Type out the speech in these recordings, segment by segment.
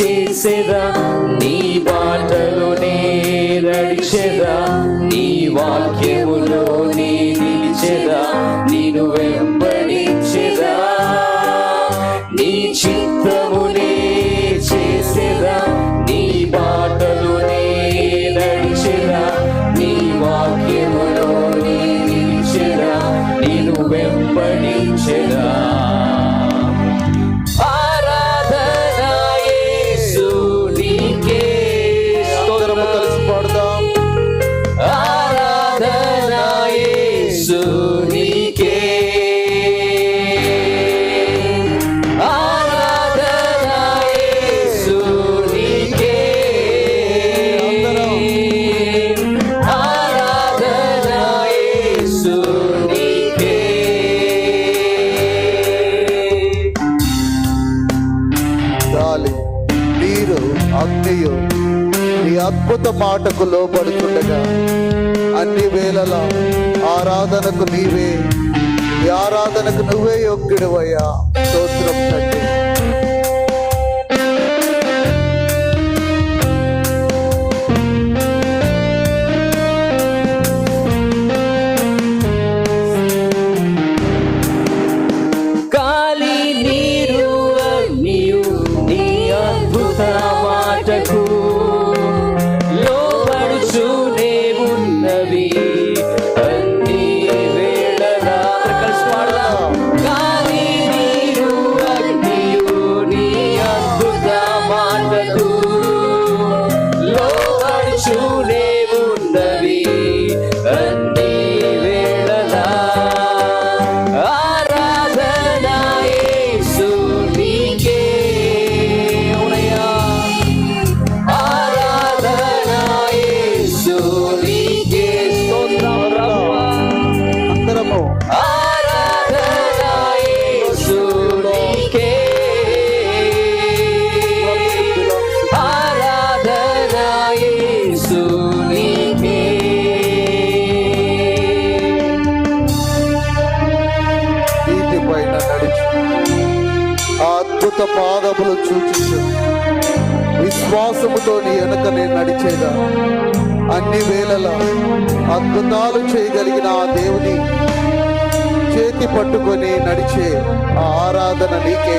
చేసేదా? నీ బాటలు నేరడిచేదా? నీ వాక్యములో నీ అద్భుత మాటకు లోపడుతుండగా అన్ని వేళల ఆరాధనకు నీవే ఈ ఆరాధనకు నువ్వే యోగ్యుడవయ్యా. స్తోత్రం తండ్రి. সুরে పాదములు చూచు విశ్వాసముతో నీ వెనక నేను నడిచేదా? అన్ని వేళల అద్భుతాలు చేయగలిగిన ఆ దేవుని చేతి పట్టుకొని నడిచే ఆరాధన నీకే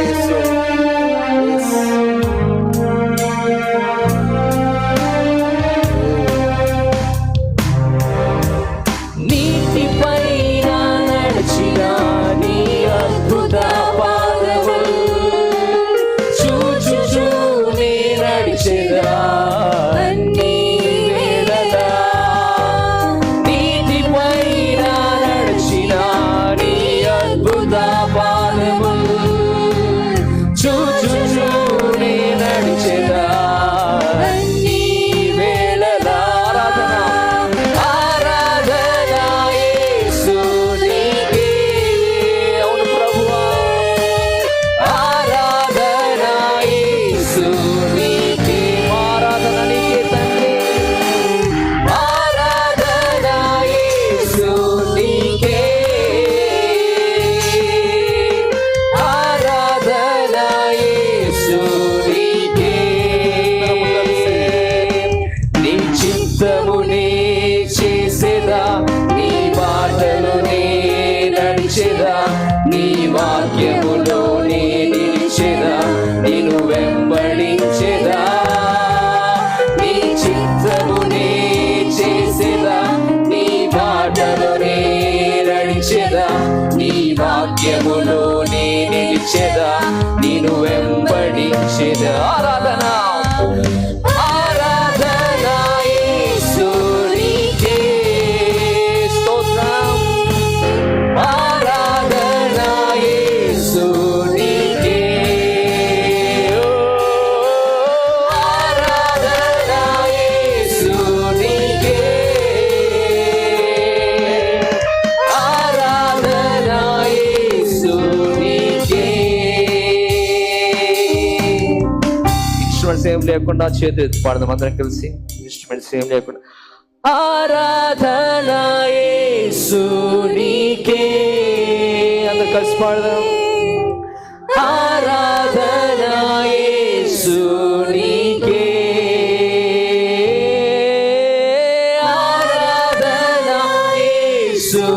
Hallelujah. నిలిచెదా? నీ వాక్యములోనే నిలిచెదా? నేను వెంబడించెదా? నీ చిత్తమునే చేసేదా? నీ బాటలోనే నడిచెదా నీ వాక్యములోనే లేకుండా చేతి ఎత్తు పాడదాం అందరం కలిసి ఇన్స్ట్రుమెంట్స్ ఏం లేకుండా. ఆరాధన యేసు అందరు కలిసి పాడదాం.